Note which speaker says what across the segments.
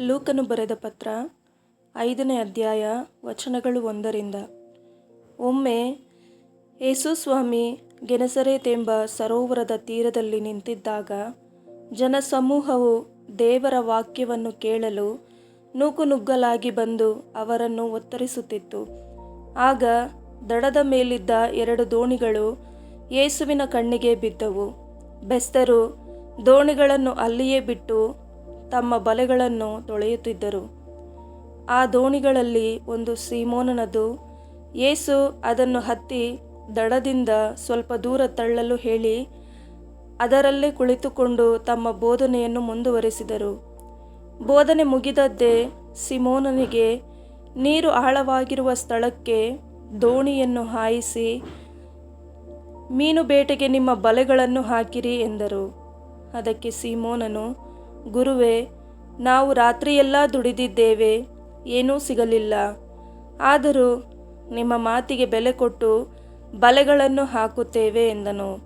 Speaker 1: ಲೂಕನು ಬರೆದ ಪತ್ರ, ಐದನೇ ಅಧ್ಯಾಯ, ವಚನಗಳು ಒಂದರಿಂದ. ಒಮ್ಮೆ ಯೇಸುಸ್ವಾಮಿ ಗೆನಸರೇತೆಂಬ ಸರೋವರದ ತೀರದಲ್ಲಿ ನಿಂತಿದ್ದಾಗ ಜನಸಮೂಹವು ದೇವರ ವಾಕ್ಯವನ್ನು ಕೇಳಲು ನೂಕುನುಗ್ಗಲಾಗಿ ಬಂದು ಅವರನ್ನು ಒತ್ತರಿಸುತ್ತಿತ್ತು. ಆಗ ದಡದ ಮೇಲಿದ್ದ ಎರಡು ದೋಣಿಗಳು ಯೇಸುವಿನ ಕಣ್ಣಿಗೆ ಬಿದ್ದವು. ಬೆಸ್ತರು ದೋಣಿಗಳನ್ನು ಅಲ್ಲಿಯೇ ಬಿಟ್ಟು ತಮ್ಮ ಬಲೆಗಳನ್ನು ತೊಳೆಯುತ್ತಿದ್ದರು. ಆ ದೋಣಿಗಳಲ್ಲಿ ಒಂದು ಸೀಮೋನನದು, ಯೇಸು ಅದನ್ನು ಹತ್ತಿ ದಡದಿಂದ ಸ್ವಲ್ಪ ದೂರ ತಳ್ಳಲು ಹೇಳಿ, ಅದರಲ್ಲೇ ಕುಳಿತುಕೊಂಡು ತಮ್ಮ ಬೋಧನೆಯನ್ನು ಮುಂದುವರೆಸಿದರು. ಬೋಧನೆ ಮುಗಿದದ್ದೇ ಸಿಮೋನನಿಗೆ ನೀರು ಆಳವಾಗಿರುವ ಸ್ಥಳಕ್ಕೆ ದೋಣಿಯನ್ನು ಹಾಯಿಸಿ, ಮೀನು ಬೇಟೆಗೆ ನಿಮ್ಮ ಬಲೆಗಳನ್ನು ಹಾಕಿರಿ ಎಂದರು. ಅದಕ್ಕೆ ಸೀಮೋನನು ಗುರುವೇ, ನಾವು ರಾತ್ರಿಯೆಲ್ಲ ದುಡಿದಿದ್ದೇವೆ, ಏನೂ ಸಿಗಲಿಲ್ಲ. ಆದರೂ ನಿಮ್ಮ ಮಾತಿಗೆ ಬೆಲೆ ಕೊಟ್ಟು ಬಲೆಗಳನ್ನು ಹಾಕುತ್ತೇವೆ ಎಂದನು.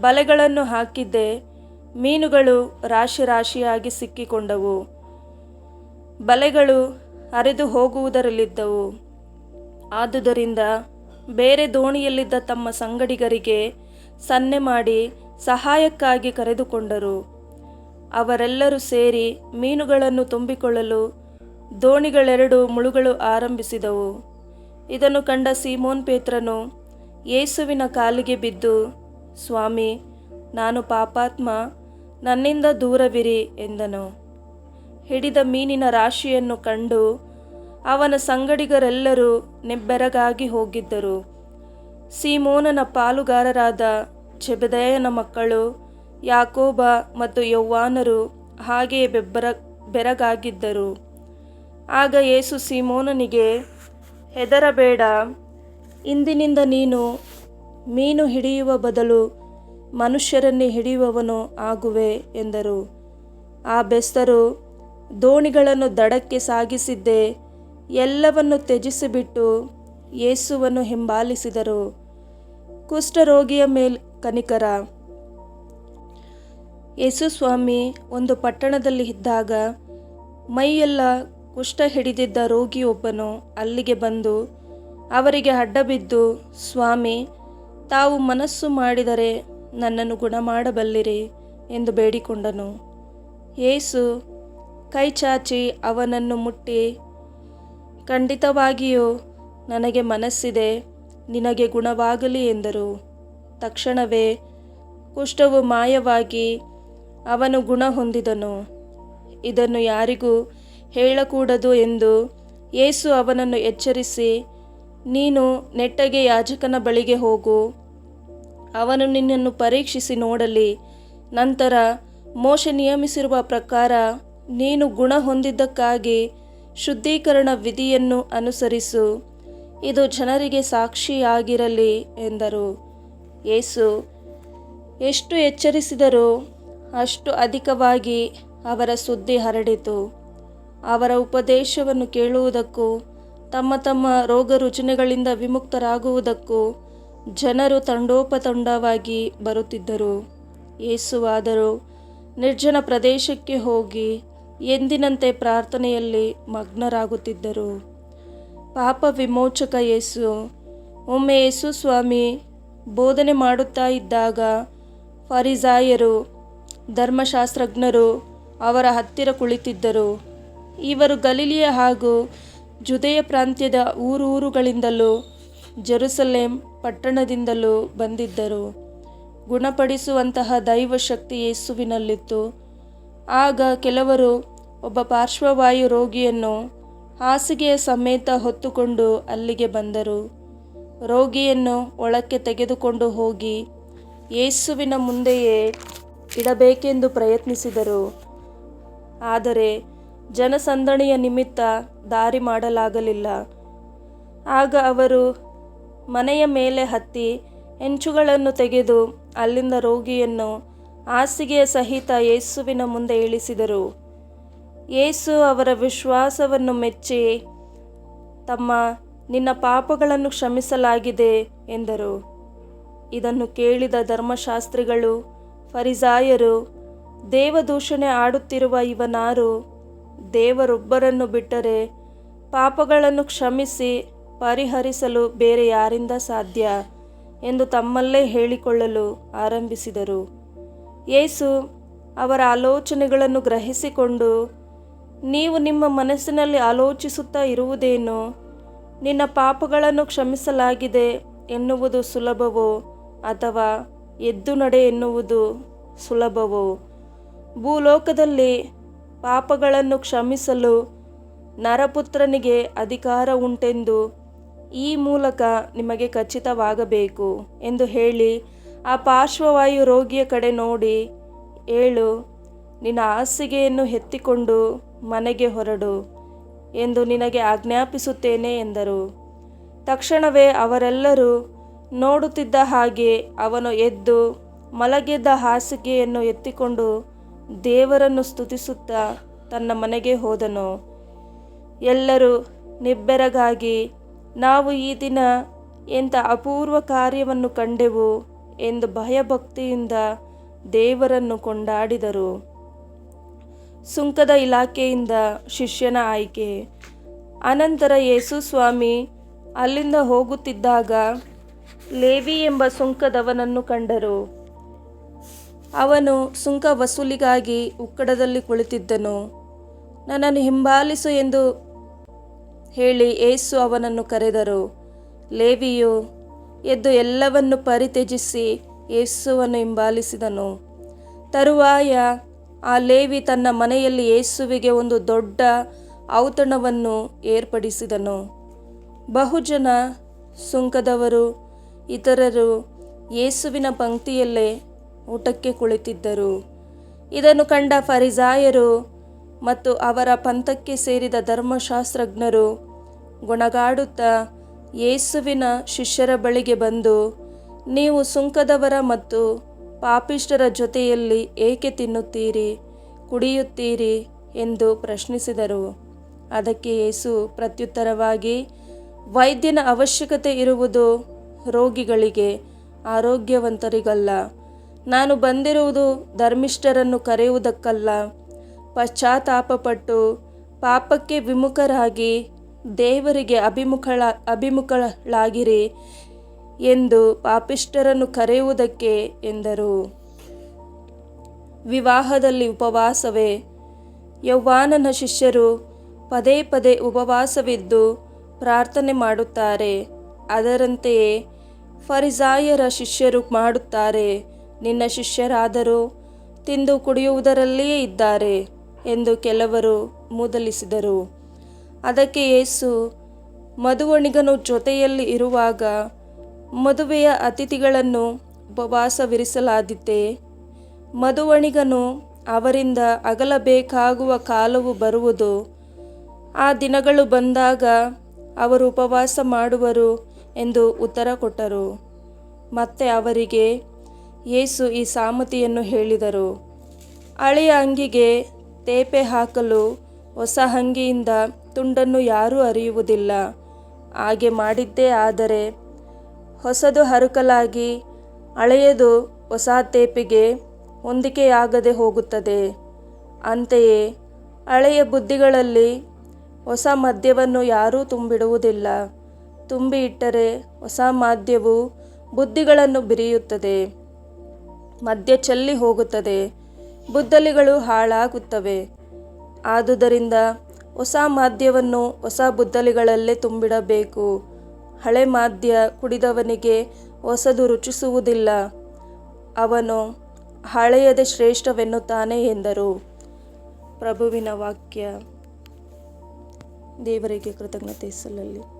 Speaker 1: ಬಲೆಗಳನ್ನು ಹಾಕಿದ್ದೆ ಮೀನುಗಳು ರಾಶಿ ರಾಶಿಯಾಗಿ ಸಿಕ್ಕಿಕೊಂಡವು. ಬಲೆಗಳು ಅರೆದು ಹೋಗುವುದರಲ್ಲಿದ್ದವು. ಆದುದರಿಂದ ಬೇರೆ ದೋಣಿಯಲ್ಲಿದ್ದ ತಮ್ಮ ಸಂಗಡಿಗರಿಗೆ ಸನ್ನೆ ಮಾಡಿ ಸಹಾಯಕ್ಕಾಗಿ ಕರೆದುಕೊಂಡರು. ಅವರೆಲ್ಲರೂ ಸೇರಿ ಮೀನುಗಳನ್ನು ತುಂಬಿಕೊಳ್ಳಲು ದೋಣಿಗಳೆರಡು ಮುಳುಗಳು ಆರಂಭಿಸಿದವು. ಇದನ್ನು ಕಂಡ ಸೀಮೋನ್ ಪೇತ್ರನು, ಯೇಸುವಿನ ಕಾಲಿಗೆ ಬಿದ್ದು, ಸ್ವಾಮಿ, ನಾನು ಪಾಪಾತ್ಮ, ನನ್ನಿಂದ ದೂರವಿರಿ ಎಂದನು. ಹಿಡಿದ ಮೀನಿನ ರಾಶಿಯನ್ನು ಕಂಡು ಅವನ ಸಂಗಡಿಗರೆಲ್ಲರೂ ನೆಬ್ಬೆರಗಾಗಿ ಹೋಗಿದ್ದರು. ಸೀಮೋನನ ಪಾಲುಗಾರರಾದ ಜೆಬೆದಯನ ಮಕ್ಕಳು ಯಾಕೋಬ ಮತ್ತು ಯೌವಾನರು ಹಾಗೆಯೇ ಬೆಬ್ಬರ ಬೆರಗಾಗಿದ್ದರು. ಆಗ ಯೇಸು ಸೀಮೋನನಿಗೆ, ಹೆದರಬೇಡ, ಇಂದಿನಿಂದ ನೀನು ಮೀನು ಹಿಡಿಯುವ ಬದಲು ಮನುಷ್ಯರನ್ನೇ ಹಿಡಿಯುವವನು ಆಗುವೆ ಎಂದರು. ಆ ಬೆಸ್ತರು ದೋಣಿಗಳನ್ನು ದಡಕ್ಕೆ ಸಾಗಿಸಿದ್ದೆ ಎಲ್ಲವನ್ನು ತ್ಯಜಿಸಿಬಿಟ್ಟು ಯೇಸುವನ್ನು ಹಿಂಬಾಲಿಸಿದರು. ಕುಷ್ಠರೋಗಿಯ ಮೇಲ್ ಕನಿಕರ ಯೇಸು ಸ್ವಾಮಿ ಒಂದು ಪಟ್ಟಣದಲ್ಲಿ ಇದ್ದಾಗ ಮೈಯೆಲ್ಲ ಕುಷ್ಠ ಹಿಡಿದಿದ್ದ ರೋಗಿಯೊಬ್ಬನು ಅಲ್ಲಿಗೆ ಬಂದು ಅವರಿಗೆ ಅಡ್ಡಬಿದ್ದು ಸ್ವಾಮಿ, ತಾವು ಮನಸ್ಸು ಮಾಡಿದರೆ ನನ್ನನ್ನು ಗುಣ ಮಾಡಬಲ್ಲಿರಿ ಎಂದು ಬೇಡಿಕೊಂಡನು. ಯೇಸು ಕೈ ಚಾಚಿ ಅವನನ್ನು ಮುಟ್ಟಿ, ಖಂಡಿತವಾಗಿಯೂ ನನಗೆ ಮನಸ್ಸಿದೆ, ನಿನಗೆ ಗುಣವಾಗಲಿ ಎಂದರು. ತಕ್ಷಣವೇ ಕುಷ್ಠವು ಮಾಯವಾಗಿ ಅವನು ಗುಣ ಹೊಂದಿದನು. ಇದನ್ನು ಯಾರಿಗೂ ಹೇಳಕೂಡದು ಎಂದು ಯೇಸು ಅವನನ್ನು ಎಚ್ಚರಿಸಿ, ನೀನು ನೆಟ್ಟಗೆ ಯಾಜಕನ ಬಳಿಗೆ ಹೋಗು. ಅವನು ನಿನ್ನನ್ನು ಪರೀಕ್ಷಿಸಿ ನೋಡಲಿ. ನಂತರ ಮೋಶ ನಿಯಮಿಸಿರುವ ಪ್ರಕಾರ ನೀನು ಗುಣ ಹೊಂದಿದ್ದಕ್ಕಾಗಿ ಶುದ್ಧೀಕರಣ ವಿಧಿಯನ್ನು ಅನುಸರಿಸು. ಇದು ಜನರಿಗೆ ಸಾಕ್ಷಿಯಾಗಿರಲಿ ಎಂದರು. ಯೇಸು ಎಷ್ಟು ಎಚ್ಚರಿಸಿದರೂ ಅಷ್ಟು ಅಧಿಕವಾಗಿ ಅವರ ಸುದ್ದಿ ಹರಡಿತು. ಅವರ ಉಪದೇಶವನ್ನು ಕೇಳುವುದಕ್ಕೂ, ತಮ್ಮ ತಮ್ಮ ರೋಗ ರುಜಿನಗಳಿಂದ ವಿಮುಕ್ತರಾಗುವುದಕ್ಕೂ ಜನರು ತಂಡೋಪತಂಡವಾಗಿ ಬರುತ್ತಿದ್ದರು. ಯೇಸುವಾದರೂ ನಿರ್ಜನ ಪ್ರದೇಶಕ್ಕೆ ಹೋಗಿ ಎಂದಿನಂತೆ ಪ್ರಾರ್ಥನೆಯಲ್ಲಿ ಮಗ್ನರಾಗುತ್ತಿದ್ದರು. ಪಾಪ ವಿಮೋಚಕ ಯೇಸು, ಒಮ್ಮೆ ಯೇಸು ಸ್ವಾಮಿ, ಬೋಧನೆ ಮಾಡುತ್ತಾ ಇದ್ದಾಗ ಫರಿಸಾಯರು ಧರ್ಮಶಾಸ್ತ್ರಜ್ಞರು ಅವರ ಹತ್ತಿರ ಕುಳಿತಿದ್ದರು. ಇವರು ಗಲೀಲಿಯ ಹಾಗೂ ಜುದೆಯ ಪ್ರಾಂತ್ಯದ ಊರೂರುಗಳಿಂದಲೂ ಜೆರುಸಲೇಂ ಪಟ್ಟಣದಿಂದಲೂ ಬಂದಿದ್ದರು. ಗುಣಪಡಿಸುವಂತಹ ದೈವಶಕ್ತಿ ಯೇಸುವಿನಲ್ಲಿತ್ತು. ಆಗ ಕೆಲವರು ಒಬ್ಬ ಪಾರ್ಶ್ವವಾಯು ರೋಗಿಯನ್ನು ಹಾಸಿಗೆಯ ಸಮೇತ ಹೊತ್ತುಕೊಂಡು ಅಲ್ಲಿಗೆ ಬಂದರು. ರೋಗಿಯನ್ನು ಒಳಕ್ಕೆ ತೆಗೆದುಕೊಂಡು ಹೋಗಿ ಯೇಸುವಿನ ಮುಂದೆಯೇ ಇಡಬೇಕೆಂದು ಪ್ರಯತ್ನಿಸಿದರು. ಆದರೆ ಜನಸಂದಣಿಯ ನಿಮಿತ್ತ ದಾರಿ ಮಾಡಲಾಗಲಿಲ್ಲ. ಆಗ ಅವರು ಮನೆಯ ಮೇಲೆ ಹತ್ತಿ ಹೆಂಚುಗಳನ್ನು ತೆಗೆದು ಅಲ್ಲಿಂದ ರೋಗಿಯನ್ನು ಹಾಸಿಗೆಯ ಸಹಿತ ಯೇಸುವಿನ ಮುಂದೆ ಇಳಿಸಿದರು. ಯೇಸು ಅವರ ವಿಶ್ವಾಸವನ್ನು ಮೆಚ್ಚಿ, ತಮ್ಮ, ನಿನ್ನ ಪಾಪಗಳನ್ನು ಕ್ಷಮಿಸಲಾಗಿದೆ ಎಂದರು. ಇದನ್ನು ಕೇಳಿದ ಧರ್ಮಶಾಸ್ತ್ರಿಗಳು ಫರಿಸಾಯರು, ದೇವದೂಷಣೆ ಆಡುತ್ತಿರುವ ಇವನಾರು, ದೇವರೊಬ್ಬರನ್ನು ಬಿಟ್ಟರೆ ಪಾಪಗಳನ್ನು ಕ್ಷಮಿಸಿ ಪರಿಹರಿಸಲು ಬೇರೆ ಯಾರಿಂದ ಸಾಧ್ಯ ಎಂದು ತಮ್ಮಲ್ಲೇ ಹೇಳಿಕೊಳ್ಳಲು ಆರಂಭಿಸಿದರು. ಏಸು ಅವರ ಆಲೋಚನೆಗಳನ್ನು ಗ್ರಹಿಸಿಕೊಂಡು, ನೀವು ನಿಮ್ಮ ಮನಸ್ಸಿನಲ್ಲಿ ಆಲೋಚಿಸುತ್ತಾ ಇರುವುದೇನು? ನಿನ್ನ ಪಾಪಗಳನ್ನು ಕ್ಷಮಿಸಲಾಗಿದೆ ಎನ್ನುವುದು ಸುಲಭವೋ ಅಥವಾ ಎದ್ದು ನಡೆ ಎನ್ನುವುದು ಸುಲಭವು? ಭೂಲೋಕದಲ್ಲಿ ಪಾಪಗಳನ್ನು ಕ್ಷಮಿಸಲು ನರಪುತ್ರನಿಗೆ ಅಧಿಕಾರ ಉಂಟೆಂದು ಈ ಮೂಲಕ ನಿಮಗೆ ಖಚಿತವಾಗಬೇಕು ಎಂದು ಹೇಳಿ ಆ ಪಾರ್ಶ್ವವಾಯು ರೋಗಿಯ ಕಡೆ ನೋಡಿ, ಏಳು, ನಿನ್ನ ಹಾಸಿಗೆಯನ್ನು ಎತ್ತಿಕೊಂಡು ಮನೆಗೆ ಹೊರಡು ಎಂದು ನಿನಗೆ ಆಜ್ಞಾಪಿಸುತ್ತೇನೆ ಎಂದರು. ತಕ್ಷಣವೇ ಅವರೆಲ್ಲರೂ ನೋಡುತ್ತಿದ್ದ ಹಾಗೆ ಅವನು ಎದ್ದು ಮಲಗಿದ್ದ ಹಾಸಿಗೆಯನ್ನು ಎತ್ತಿಕೊಂಡು ದೇವರನ್ನು ಸ್ತುತಿಸುತ್ತಾ ತನ್ನ ಮನೆಗೆ ಹೋದನು. ಎಲ್ಲರೂ ನಿಬ್ಬೆರಗಾಗಿ, ನಾವು ಈ ದಿನ ಎಂಥ ಅಪೂರ್ವ ಕಾರ್ಯವನ್ನು ಕಂಡೆವು ಎಂದು ಭಯಭಕ್ತಿಯಿಂದ ದೇವರನ್ನು ಕೊಂಡಾಡಿದರು. ಸುಂಕದ ಇಲಾಖೆಯಿಂದ ಶಿಷ್ಯನ ಆಯ್ಕೆ. ಅನಂತರ ಯೇಸು ಸ್ವಾಮಿ ಅಲ್ಲಿಂದ ಹೋಗುತ್ತಿದ್ದಾಗ ಲೇವಿ ಎಂಬ ಸುಂಕದವನನ್ನು ಕಂಡರು. ಅವನು ಸುಂಕ ವಸೂಲಿಗಾಗಿ ಉಕ್ಕಡದಲ್ಲಿ ಕುಳಿತಿದ್ದನು. ನನ್ನನ್ನು ಹಿಂಬಾಲಿಸು ಎಂದು ಹೇಳಿ ಏಸು ಅವನನ್ನು ಕರೆದರು. ಲೇವಿಯು ಎದ್ದು ಎಲ್ಲವನ್ನು ಪರಿತ್ಯಜಿಸಿ ಯೇಸುವನ್ನು ಹಿಂಬಾಲಿಸಿದನು. ತರುವಾಯ ಆ ಲೇವಿ ತನ್ನ ಮನೆಯಲ್ಲಿ ಯೇಸುವಿಗೆ ಒಂದು ದೊಡ್ಡ ಔತಣವನ್ನು ಏರ್ಪಡಿಸಿದನು. ಬಹುಜನ ಸುಂಕದವರು ಇತರರು ಯೇಸುವಿನ ಪಂಕ್ತಿಯಲ್ಲೇ ಊಟಕ್ಕೆ ಕುಳಿತಿದ್ದರು. ಇದನ್ನು ಕಂಡ ಫರಿಸಾಯರು ಮತ್ತು ಅವರ ಪಂಥಕ್ಕೆ ಸೇರಿದ ಧರ್ಮಶಾಸ್ತ್ರಜ್ಞರು ಗುಣಗಾಡುತ್ತಾ ಯೇಸುವಿನ ಶಿಷ್ಯರ ಬಳಿಗೆ ಬಂದು, ನೀವು ಸುಂಕದವರ ಮತ್ತು ಪಾಪಿಷ್ಟರ ಜೊತೆಯಲ್ಲಿ ಏಕೆ ತಿನ್ನುತ್ತೀರಿ, ಕುಡಿಯುತ್ತೀರಿ? ಎಂದು ಪ್ರಶ್ನಿಸಿದರು. ಅದಕ್ಕೆ ಯೇಸು ಪ್ರತ್ಯುತ್ತರವಾಗಿ, ವೈದ್ಯನ ಅವಶ್ಯಕತೆ ಇರುವುದು ರೋಗಿಗಳಿಗೆ ಆರೋಗ್ಯವಂತರಿಗಲ್ಲ. ನಾನು ಬಂದಿರುವುದು ಧರ್ಮಿಷ್ಠರನ್ನು ಕರೆಯುವುದಕ್ಕಲ್ಲ. ಪಶ್ಚಾತ್ತಾಪಪಟ್ಟು ಪಾಪಕ್ಕೆ ವಿಮುಖರಾಗಿ ದೇವರಿಗೆ ಅಭಿಮುಖಳ ಅಭಿಮುಖಳಾಗಿರಿ ಎಂದು ಪಾಪಿಷ್ಠರನ್ನು ಕರೆಯುವುದಕ್ಕೆ ಎಂದರು. ವಿವಾಹದಲ್ಲಿ ಉಪವಾಸವೇ? ಯೌವಾನನ ಶಿಷ್ಯರು ಪದೇ ಪದೇ ಉಪವಾಸವಿದ್ದು ಪ್ರಾರ್ಥನೆ ಮಾಡುತ್ತಾರೆ. ಅದರಂತೆಯೇ ಫರಿಸಾಯರ ಶಿಷ್ಯರು ಮಾಡುತ್ತಾರೆ. ನಿನ್ನ ಶಿಷ್ಯರಾದರೂ ತಿಂದು ಕುಡಿಯುವುದರಲ್ಲಿಯೇ ಇದ್ದಾರೆ ಎಂದು ಕೆಲವರು ಮೂದಲಿಸಿದರು. ಅದಕ್ಕೆ ಯೇಸು ಮದುವಣಿಗನು ಜೊತೆಯಲ್ಲಿ ಇರುವಾಗ ಮದುವೆಯ ಅತಿಥಿಗಳನ್ನು ಉಪವಾಸವಿರಿಸಲಾದಿದ್ದೆ ಮದುವಣಿಗನು ಅವರಿಂದ ಅಗಲಬೇಕಾಗುವ ಕಾಲವು ಬರುವುದು. ಆ ದಿನಗಳು ಬಂದಾಗ ಅವರು ಉಪವಾಸ ಮಾಡುವರು. ಎಂದು ಉತ್ತರ ಕೊಟ್ಟರು. ಮತ್ತೆ ಅವರಿಗೆ ಯೇಸು ಈ ಸಾಮತಿಯನ್ನು ಹೇಳಿದರು. ಹಳೆಯ ಅಂಗಿಗೆ ತೇಪೆ ಹಾಕಲು ಹೊಸ ಅಂಗಿಯಿಂದ ತುಂಡನ್ನು ಯಾರೂ ಅರಿಯುವುದಿಲ್ಲ. ಹಾಗೆ ಮಾಡಿದ್ದೇ ಆದರೆ ಹೊಸದು ಹರುಕಲಾಗಿ ಹಳೆಯದು ಹೊಸ ತೇಪಿಗೆ ಹೊಂದಿಕೆಯಾಗದೆ ಹೋಗುತ್ತದೆ. ಅಂತೆಯೇ ಹಳೆಯ ಬುದ್ಧಿಗಳಲ್ಲಿ ಹೊಸ ಮದ್ಯವನ್ನು ಯಾರೂ ತುಂಬಿಡುವುದಿಲ್ಲ. ತುಂಬಿ ಇಟ್ಟರೆ ಹೊಸ ಮಾಧ್ಯವು ಬುದ್ಧಿಗಳನ್ನು ಬಿರಿಯುತ್ತದೆ. ಮಧ್ಯ ಚೆಲ್ಲಿ ಹೋಗುತ್ತದೆ. ಬುದ್ದಲಿಗಳು ಹಾಳಾಗುತ್ತವೆ. ಆದುದರಿಂದ ಹೊಸ ಮಾಧ್ಯವನ್ನು ಹೊಸ ಬುದ್ದಲಿಗಳಲ್ಲೇ ತುಂಬಿಡಬೇಕು. ಹಳೆ ಮಾಧ್ಯ ಕುಡಿದವನಿಗೆ ಹೊಸದು ರುಚಿಸುವುದಿಲ್ಲ. ಅವನು ಹಳೆಯದೇ ಶ್ರೇಷ್ಠವೆನ್ನುತ್ತಾನೆ ಎಂದರು. ಪ್ರಭುವಿನ ವಾಕ್ಯ. ದೇವರಿಗೆ ಕೃತಜ್ಞತೆ ಸಲ್ಲಲಿ.